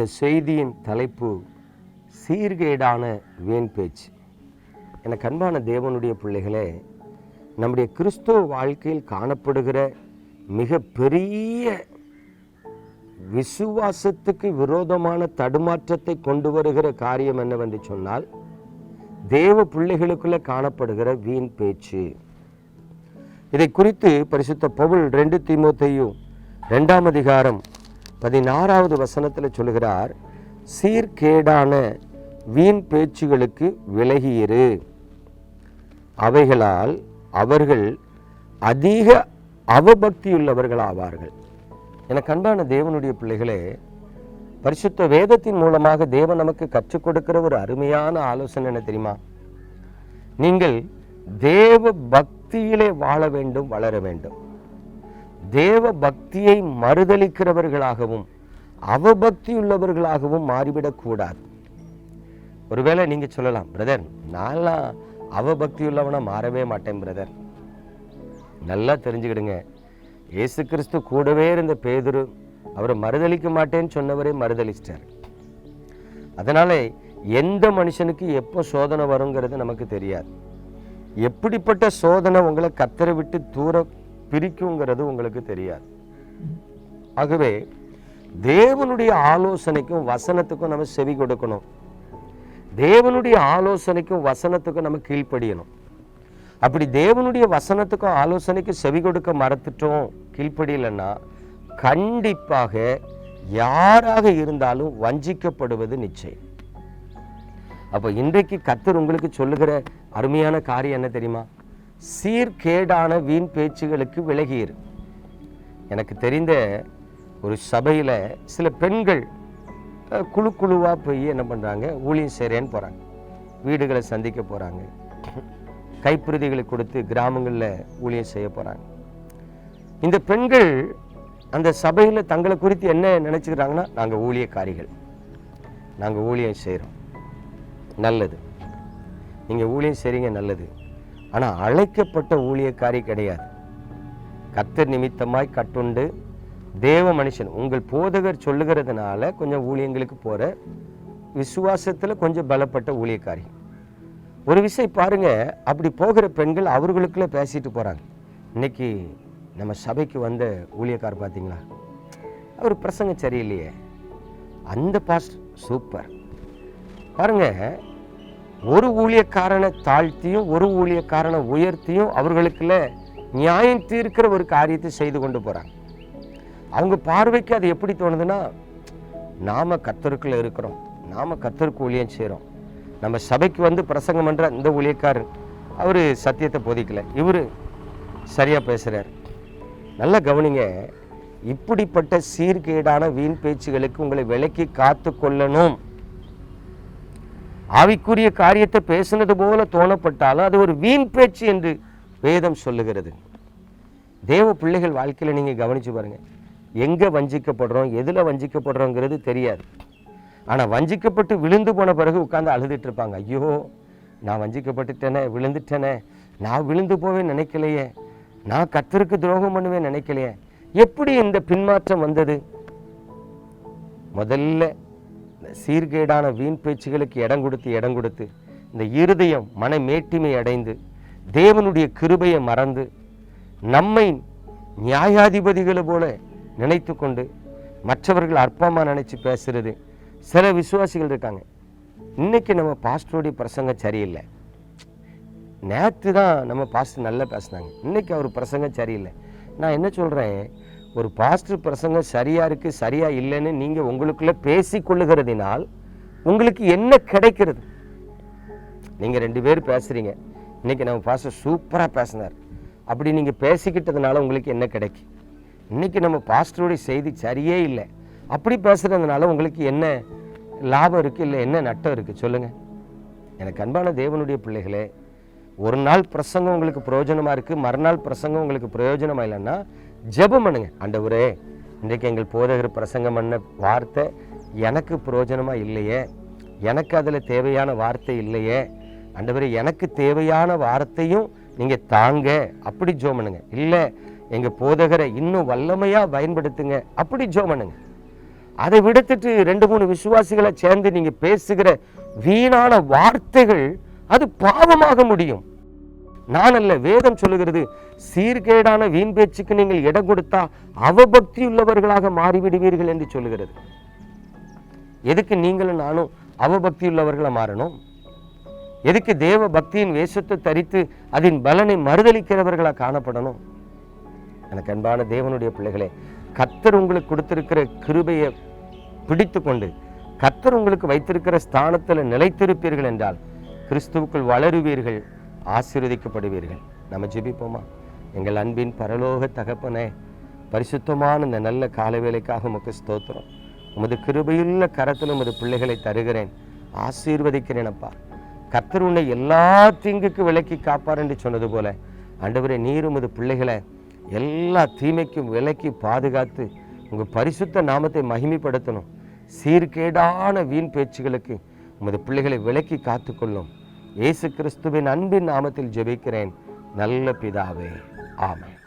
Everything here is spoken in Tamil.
இந்த செய்தியின் தலைப்பு சீர்கேடான வீண் பேச்சு. எனக்கு அன்பான தேவனுடைய பிள்ளைகளே நம்முடைய கிறிஸ்துவ வாழ்க்கையில் காணப்படுகிற மிக பெரிய விசுவாசத்துக்கு விரோதமான தடுமாற்றத்தை கொண்டு வருகிற காரியம் என்னவென்று சொன்னால் தேவ பிள்ளைகளுக்குள்ளே காணப்படுகிற வீண் பேச்சு. இதை குறித்து பரிசுத்த பவுல் ரெண்டு திமுத்தையும் ரெண்டாம் அதிகாரம் பதினாறாவது வசனத்தில் சொல்கிறார் சீர்கேடான வீண் பேச்சுகளுக்கு விலகியிரு. அவைகளால் அவர்கள் அதிக அவபக்தியுள்ளவர்கள் ஆவார்கள் எனக்கு அன்பான தேவனுடைய பிள்ளைகளே பரிசுத்த வேதத்தின் மூலமாக தேவன் நமக்கு கற்றுக் கொடுக்கிற ஒரு அருமையான ஆலோசனை என்ன தெரியுமா? நீங்கள் தேவ பக்தியிலே வாழ வேண்டும் வளர வேண்டும். தேவ பக்தியை மறுதளிக்கிறவர்களாகவும் அவபக்தி உள்ளவர்களாகவும் மாறிவிடக்கூடாது. ஒருவேளை நீங்க சொல்லலாம் பிரதர் நான்லாம் அவபக்தி உள்ளவனாக மாறவே மாட்டேன் பிரதர். நல்லா தெரிஞ்சுக்கிடுங்க. இயேசு கிறிஸ்து கூடவே இருந்த பேதுரு அவரை மறுதளிக்க மாட்டேன்னு சொன்னவரே மறுதளிச்சிட்டார் அதனால் எந்த மனுஷனுக்கு எப்போ சோதனை வருங்கிறது நமக்கு தெரியாது. எப்படிப்பட்ட சோதனை உங்களை கத்தரை விட்டு தூர பிரிக்குங்கிறது உங்களுக்கு தெரியாது. ஆகவே தேவனுடைய ஆலோசனைக்கும் வசனத்துக்கும் நம்ம செவி கொடுக்கணும். தேவனுடைய ஆலோசனைக்கும் வசனத்துக்கும் நம்ம கீழ்ப்படியணும். அப்படி தேவனுடைய வசனத்துக்கும் ஆலோசனைக்கும் செவி கொடுக்க மறத்துட்டோம் கீழ்ப்படியலைன்னா கண்டிப்பாக யாராக இருந்தாலும் வஞ்சிக்கப்படுவது நிச்சயம். அப்போ இன்றைக்கு கத்தர் உங்களுக்கு சொல்லுகிற அருமையான காரியம் என்ன தெரியுமா? சீர்கேடான வீண் பேச்சுகளுக்கு விலகியிரு. எனக்கு தெரிந்த ஒரு சபையில் சில பெண்கள் குழு குழுவாக போய் என்ன பண்ணுறாங்க ஊழியம் செய்கிறேன்னு போகிறாங்க வீடுகளை சந்திக்க போகிறாங்க கைப்பிரதிகளை கொடுத்து கிராமங்களில் ஊழியம் செய்ய போகிறாங்க இந்த பெண்கள் அந்த சபையில் தங்களை குறித்து என்ன நினச்சிக்கிறாங்கன்னா நாங்கள் ஊழியக்காரிகள். நாங்கள் ஊழியம் செய்கிறோம் நல்லது. நீங்கள் ஊழியம் செய்கிறீங்க நல்லது. ஆனால் அழைக்கப்பட்ட ஊழியக்காரி கிடையாது. கத்தர் நிமித்தமாய் கட்டுண்டு தேவ மனுஷன் உங்கள் போதகர் சொல்லுகிறதுனால கொஞ்சம் ஊழியங்களுக்கு போகிற விசுவாசத்தில் கொஞ்சம் பலப்பட்ட ஊழியக்காரி. ஒரு விஷயம் பாருங்க அப்படி போகிற பெண்கள் அவர்களுக்குள்ளே பேசிட்டு போகிறாங்க இன்னைக்கு நம்ம சபைக்கு வந்த ஊழியக்கார் பார்த்தீங்களா அவர் பிரசங்கம் சரியில்லையே. அந்த பாஸ்ட் சூப்பர். பாருங்கள் ஒரு ஊழியக்காரனை தாழ்த்தியும் ஒரு ஊழியக்காரனை உயர்த்தியும் அவர்களுக்குள்ள நியாயம் தீர்க்கிற ஒரு காரியத்தை செய்து கொண்டு போகிறாங்க அவங்க பார்வைக்கு அது எப்படி தோணுதுன்னா நாம் கத்தருக்குள்ள இருக்கிறோம். நாம் கத்தருக்கு ஊழியம் செய்கிறோம் நம்ம சபைக்கு வந்து பிரசங்கம் பண்ணுற இந்த ஊழியக்காரர் அவர் சத்தியத்தை போதிக்கலை. இவர் சரியாக பேசுகிறார் நல்லா கவனிங்க இப்படிப்பட்ட சீர்கேடான வீண் பேச்சுகளுக்கு உங்களை விலக்கி காத்து கொள்ளணும் ஆவிக்குரிய காரியத்தை பேசினது போல தோணப்பட்டாலும் அது ஒரு வீண் பேச்சு என்று வேதம் சொல்லுகிறது. தேவ பிள்ளைகள் வாழ்க்கையில் நீங்கள் கவனித்து பாருங்கள் எங்கே வஞ்சிக்கப்படுறோம் எதில் வஞ்சிக்கப்படுறோங்கிறது தெரியாது. ஆனால் வஞ்சிக்கப்பட்டு விழுந்து போன பிறகு உட்காந்து அழுதுட்டு இருப்பாங்க. ஐயோ நான் வஞ்சிக்கப்பட்டுட்டேனே விழுந்துட்டேனே நான் விழுந்து போவே நினைக்கலையே நான் கத்தருக்கு துரோகம் பண்ணுவேன் நினைக்கலையே. எப்படி இந்த பின்மாற்றம் வந்தது? முதல்ல சீர்கேடான வீண் பேச்சுகளுக்கு இடம் கொடுத்து இடம் கொடுத்து இந்த இருதயம் மன மேட்டிமை அடைந்து தேவனுடைய கிருபையை மறந்து நம்மை நியாயாதிபதிகளை போல நினைத்து கொண்டு மற்றவர்கள் அற்பமாக நினைச்சு பேசுறது. சில விசுவாசிகள் இருக்காங்க. இன்னைக்கு நம்ம பாஸ்டருடைய பிரசங்கம் சரியில்லை. நேற்று தான் நம்ம பாஸ்டர் நல்லா பேசுனாங்க. இன்னைக்கு அவர் பிரசங்கம் சரியில்லை. நான் என்ன சொல்கிறேன் ஒரு பாஸ்டர் பிரசங்கம் சரியா இருக்கு சரியா இல்லைன்னு நீங்கள் உங்களுக்குள்ள பேசிக்கொள்ளுகிறதினால் உங்களுக்கு என்ன கிடைக்கிறது? நீங்கள் ரெண்டு பேர் பேசுகிறீங்க இன்னைக்கு நம்ம பாஸ்டர் சூப்பராக பேசினார். அப்படி நீங்கள் பேசிக்கிட்டதுனால உங்களுக்கு என்ன கிடைக்கும் இன்னைக்கு நம்ம பாஸ்டருடைய செய்தி சரியே இல்லை. அப்படி பேசுகிறதுனால உங்களுக்கு என்ன லாபம் இருக்குது இல்லை என்ன நட்டம் இருக்குது சொல்லுங்கள் எனக்கு அன்பான தேவனுடைய பிள்ளைகளே ஒரு நாள் பிரசங்கம் உங்களுக்கு பிரயோஜனமாக இருக்குது மறுநாள் பிரசங்கம் உங்களுக்கு பிரயோஜனமாக இல்லைன்னா ஜெபம் பண்ணுங்க. ஆண்டவரே இன்றைக்கு எங்கள் போதகர் பிரசங்கம் பண்ண வார்த்தை எனக்கு பிரயோஜனமாக இல்லையே? எனக்கு அதில் தேவையான வார்த்தை இல்லையே? ஆண்டவரே எனக்கு தேவையான வார்த்தையும் நீங்கள் தாங்க. அப்படி ஜோ பண்ணுங்க. இல்லை எங்கள் போதகரை இன்னும் வல்லமையாக பயன்படுத்துங்க. அப்படி ஜோ பண்ணுங்க. அதை விடுத்துட்டு ரெண்டு மூணு விசுவாசிகளை சேர்ந்து நீங்க பேசுகிற வீணான வார்த்தைகள் அது பாவமாக முடியும். நான் அல்ல வேதம் சொல்லுகிறது சீர்கேடான வீண் பேச்சுக்கு நீங்கள் இடம் கொடுத்தா அவபக்தி உள்ளவர்களாக மாறிவிடுவீர்கள் என்று சொல்லுகிறது. எதுக்கு நீங்களும் நானும் அவபக்தி உள்ளவர்களை மாறணும்? எதுக்கு தேவ பக்தியின் வேஷத்தை தரித்து அதன் பலனை மறுதளிக்கிறவர்களாக காணப்படணும்? எனக்கு அன்பான தேவனுடைய பிள்ளைகளே கத்தர் உங்களுக்கு கொடுத்திருக்கிற கிருபையை பிடித்து கொண்டு கத்தர் உங்களுக்கு வைத்திருக்கிற ஸ்தானத்தில் நிலைத்திருப்பீர்கள் என்றால் கிறிஸ்துவுக்குள் வளருவீர்கள். ஆசீர்வதிக்கப்படுவீர்கள். நம்ம ஜெபிப்போமா? எங்கள் அன்பின் பரலோக தகப்பனே பரிசுத்தமான இந்த நல்ல கால வேலைக்காக உமக்கு ஸ்தோத்திரம். உமது கிருபையுள்ள கரத்தில் உமது பிள்ளைகளை தருகிறேன். ஆசீர்வதிக்கிறேன் அப்பா. கர்த்தர் உன்னை எல்லா தீங்குக்கு விலக்கி காப்பார் என்று சொன்னது போல ஆண்டவரே நீர் உமது பிள்ளைகளை எல்லா தீமைக்கும் விலக்கி பாதுகாத்து உங்கள் பரிசுத்த நாமத்தை மகிமைப்படுத்தணும். சீர்கேடான வீண் பேச்சுகளுக்கு உமது பிள்ளைகளை விலக்கி காத்துக்கொள்ளும். இயேசு கிறிஸ்துவின் அன்பின் நாமத்தில் ஜெபிக்கிறேன். நல்ல பிதாவே. ஆமென்.